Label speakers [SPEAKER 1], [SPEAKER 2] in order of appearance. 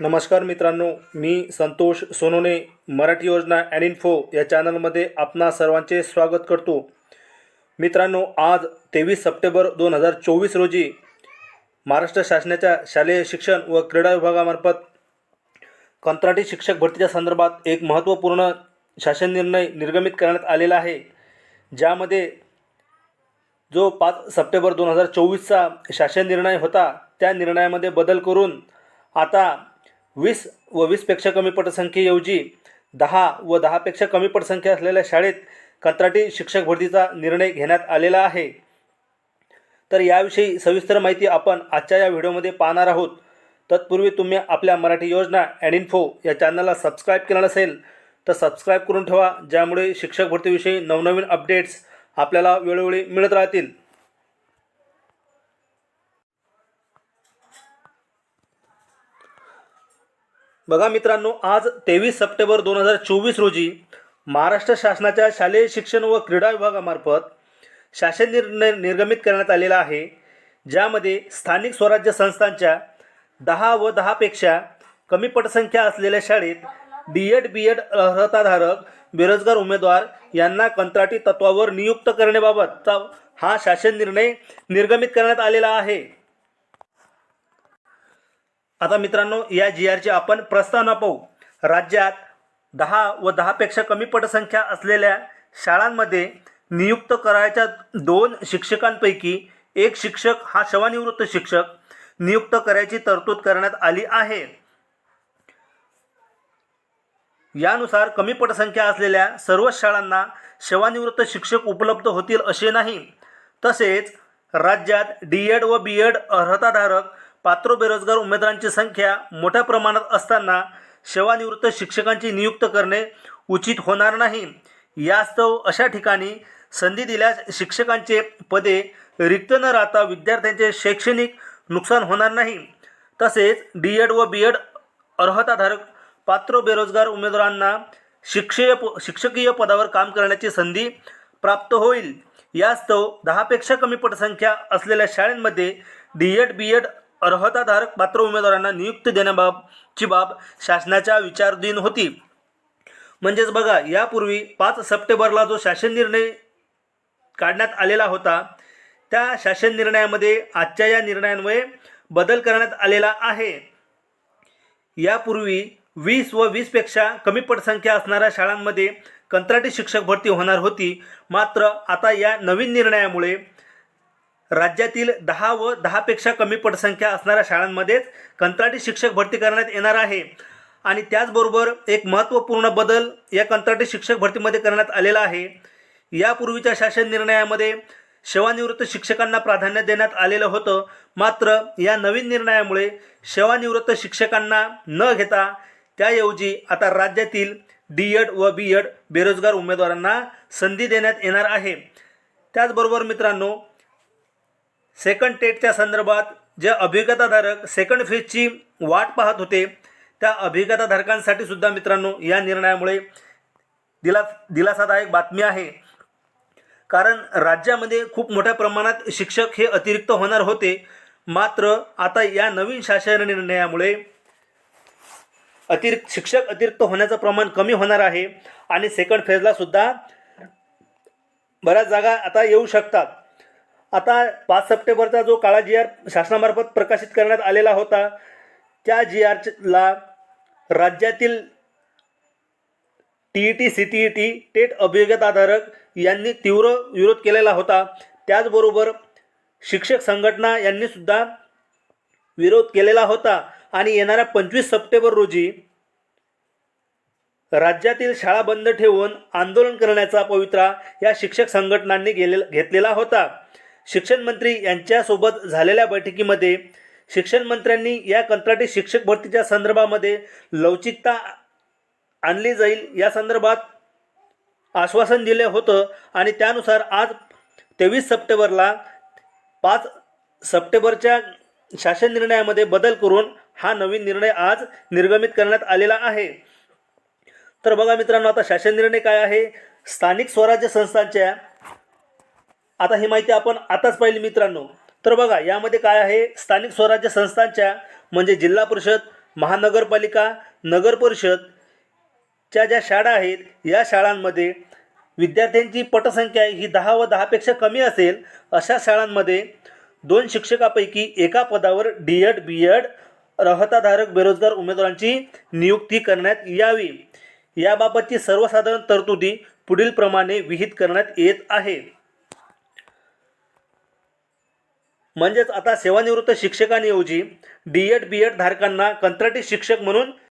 [SPEAKER 1] नमस्कार मित्रांनो मी संतोष सोनोने मराठी योजना अँड इन्फो या चॅनलमध्ये आपणा सर्वांचे स्वागत करतो. मित्रांनो आज तेवीस सप्टेंबर दोन हजार चोवीस रोजी महाराष्ट्र शासनाच्या शालेय शिक्षण व क्रीडा विभागामार्फत कंत्राटी शिक्षक भरतीच्या संदर्भात एक महत्त्वपूर्ण शासन निर्णय निर्गमित करण्यात आलेला आहे. ज्यामध्ये जो पाच सप्टेंबर दोन हजार चोवीसचा शासन निर्णय होता त्या निर्णयामध्ये बदल करून आता वीस व वीसपेक्षा कमी पटसंख्येऐवजी दहा व दहापेक्षा कमी पटसंख्या असलेल्या शाळेत कंत्राटी शिक्षक भरतीचा निर्णय घेण्यात आलेला आहे. तर याविषयी सविस्तर माहिती आपण आजच्या या व्हिडिओमध्ये पाहणार आहोत. तत्पूर्वी तुम्ही आपल्या मराठी योजना ॲड इन्फो या चॅनलला सबस्क्राईब केलं नसेल तर सबस्क्राईब करून ठेवा ज्यामुळे शिक्षक भरतीविषयी नवनवीन अपडेट्स आपल्याला वेळोवेळी मिळत राहतील. बघा मित्रांनो आज तेवीस सप्टेंबर दोन हजार चोवीस रोजी महाराष्ट्र शासनाच्या शालेय शिक्षण व क्रीडा विभागामार्फत शासन निर्णय निर्गमित करण्यात आलेला आहे ज्यामध्ये स्थानिक स्वराज्य संस्थांच्या दहा व दहापेक्षा कमी पटसंख्या असलेल्या शाळेत डी एड बी एड अर्हताधारक बेरोजगार उमेदवार यांना कंत्राटी तत्वावर नियुक्त करण्याबाबतचा हा शासन निर्णय निर्गमित करण्यात आलेला आहे. आता मित्रांनो या जी आरची आपण प्रस्तावना पाहू. राज्यात दहा व दहापेक्षा कमी पटसंख्या असलेल्या शाळांमध्ये नियुक्त करायच्या दोन शिक्षकांपैकी एक शिक्षक हा सेवानिवृत्त शिक्षक नियुक्त करायची तरतूद करण्यात आली आहे. यानुसार कमी पटसंख्या असलेल्या सर्वच शाळांना सेवानिवृत्त शिक्षक उपलब्ध होतील असे नाही. तसेच राज्यात डी एड व बी एड अर्हताधारक पात्र बेरोजगार उमेदवारांची संख्या मोठ्या प्रमाणात असताना सेवानिवृत्त शिक्षकांची नियुक्त करणे उचित होणार नाही. यास्तव अशा ठिकाणी संधी दिल्यास शिक्षकांचे पदे रिक्त न राहता विद्यार्थ्यांचे शैक्षणिक नुकसान होणार नाही. तसेच डी एड व बी एड अर्हताधारक पात्र बेरोजगार उमेदवारांना शिक्षय शिक्षकीय पदावर काम करण्याची संधी प्राप्त होईल. यास्तव दहापेक्षा कमी पटसंख्या असलेल्या शाळांमध्ये डी एड बी एड अर्हताधारक पात्र उमेदवारांना नियुक्ती देण्याबाबची बाब शासनाच्या विचारधीन होती. म्हणजेच बघा यापूर्वी पाच सप्टेंबरला जो शासन निर्णय काढण्यात आलेला होता त्या शासन निर्णयामध्ये आजच्या या निर्णयांमुळे बदल करण्यात आलेला आहे. यापूर्वी वीस व वीसपेक्षा कमी पटसंख्या असणाऱ्या शाळांमध्ये कंत्राटी शिक्षक भरती होणार होती. मात्र आता या नवीन निर्णयामुळे राज्यातील दहा व दहापेक्षा कमी पटसंख्या असणाऱ्या शाळांमध्येच कंत्राटी शिक्षक भरती करण्यात येणार आहे. आणि त्याचबरोबर एक महत्त्वपूर्ण बदल या कंत्राटी शिक्षक भरतीमध्ये करण्यात आलेला आहे. यापूर्वीच्या शासन निर्णयामध्ये सेवानिवृत्त शिक्षकांना प्राधान्य देण्यात आलेलं होतं. मात्र या नवीन निर्णयामुळे सेवानिवृत्त शिक्षकांना न घेता त्याऐवजी आता राज्यातील डी एड व बी एड बेरोजगार उमेदवारांना संधी देण्यात येणार आहे. त्याचबरोबर मित्रांनो सेकंड टेटच्या संदर्भात जे अभिज्ञताधारक सेकंड फेजची वाट पाहत होते त्या अभिज्ञताधारकांसाठी सुद्धा मित्रांनो या निर्णयामुळे दिला दिलासादायक बातमी आहे. कारण राज्यामध्ये खूप मोठ्या प्रमाणात शिक्षक हे अतिरिक्त होणार होते. मात्र आता या नवीन शासन निर्णयामुळे अतिरिक्त शिक्षक अतिरिक्त होण्याचं प्रमाण कमी होणार आहे. आणि सेकंड फेजला सुद्धा बऱ्याच जागा आता येऊ शकतात. आता पाच सप्टेंबरचा जो काळा जी आर शासनामार्फत प्रकाशित करण्यात आलेला होता त्या जी आरला राज्यातील T E T C T E T TET अभियोग्यताधारक यांनी तीव्र विरोध केलेला होता. त्याचबरोबर शिक्षक संघटना यांनी सुद्धा विरोध केलेला होता आणि येणाऱ्या पंचवीस सप्टेंबर रोजी राज्यातील शाळा बंद ठेवून आंदोलन करण्याचा पवित्रा या शिक्षक संघटनांनी गेले घेतलेला होता. शिक्षण मंत्री यांच्यासोबत झालेल्या बैठकीमध्ये शिक्षण मंत्र्यांनी या कंत्राटी शिक्षक भरतीच्या संदर्भामध्ये लवचिकता आणली जाईल या संदर्भात आश्वासन दिले होतं आणि त्यानुसार आज तेवीस सप्टेंबरला पाच सप्टेंबरच्या शासन निर्णयामध्ये बदल करून हा नवीन निर्णय आज निर्गमित करण्यात आलेला आहे. तर बघा मित्रांनो आता शासन निर्णय काय आहे? स्थानिक स्वराज्य संस्थांच्या आता ही माहिती आपण आताच पाहिली मित्रांनो. तर बघा यामध्ये काय आहे? स्थानिक स्वराज्य संस्थांच्या म्हणजे जिल्हा परिषद महानगरपालिका नगर परिषदच्या ज्या शाळा आहेत या शाळांमध्ये विद्यार्थ्यांची पटसंख्या ही दहा व दहापेक्षा कमी असेल अशा शाळांमध्ये दोन शिक्षकापैकी एका पदावर डी एड बी एड रहताधारक बेरोजगार उमेदवारांची नियुक्ती करण्यात यावी. याबाबतची सर्वसाधारण तरतुदी पुढीलप्रमाणे विहित करण्यात येत आहे. म्हणजेच आता सेवानिवृत्त शिक्षकांऐवजी डी एड बी एड धारकांना कंत्राटी शिक्षक म्हणून